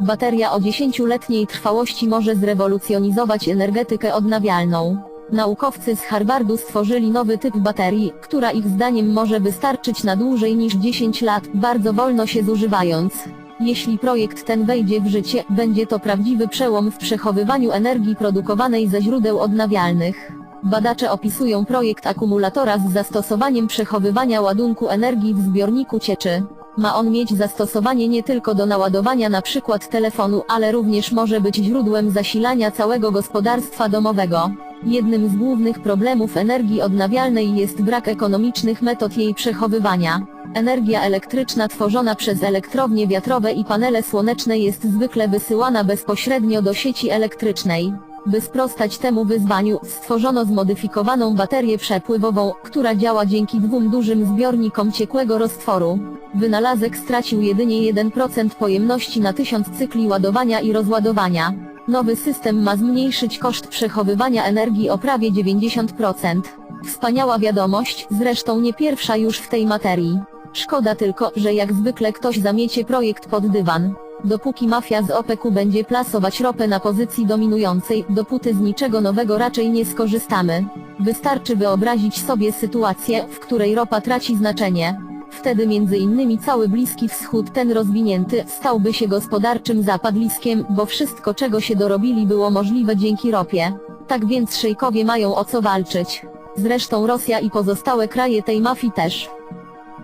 Bateria o 10-letniej trwałości może zrewolucjonizować energetykę odnawialną. Naukowcy z Harvardu stworzyli nowy typ baterii, która ich zdaniem może wystarczyć na dłużej niż 10 lat, bardzo wolno się zużywając. Jeśli projekt ten wejdzie w życie, będzie to prawdziwy przełom w przechowywaniu energii produkowanej ze źródeł odnawialnych. Badacze opisują projekt akumulatora z zastosowaniem przechowywania ładunku energii w zbiorniku cieczy. Ma on mieć zastosowanie nie tylko do naładowania na przykład telefonu, ale również może być źródłem zasilania całego gospodarstwa domowego. Jednym z głównych problemów energii odnawialnej jest brak ekonomicznych metod jej przechowywania. Energia elektryczna tworzona przez elektrownie wiatrowe i panele słoneczne jest zwykle wysyłana bezpośrednio do sieci elektrycznej. By sprostać temu wyzwaniu, stworzono zmodyfikowaną baterię przepływową, która działa dzięki dwóm dużym zbiornikom ciekłego roztworu. Wynalazek stracił jedynie 1% pojemności na 1000 cykli ładowania i rozładowania. Nowy system ma zmniejszyć koszt przechowywania energii o prawie 90%. Wspaniała wiadomość, zresztą nie pierwsza już w tej materii. Szkoda tylko, że jak zwykle ktoś zamiecie projekt pod dywan. Dopóki mafia z OPEC-u będzie plasować ropę na pozycji dominującej, dopóty z niczego nowego raczej nie skorzystamy. Wystarczy wyobrazić sobie sytuację, w której ropa traci znaczenie. Wtedy między innymi cały Bliski Wschód ten rozwinięty stałby się gospodarczym zapadliskiem, bo wszystko czego się dorobili było możliwe dzięki ropie. Tak więc szejkowie mają o co walczyć. Zresztą Rosja i pozostałe kraje tej mafii też.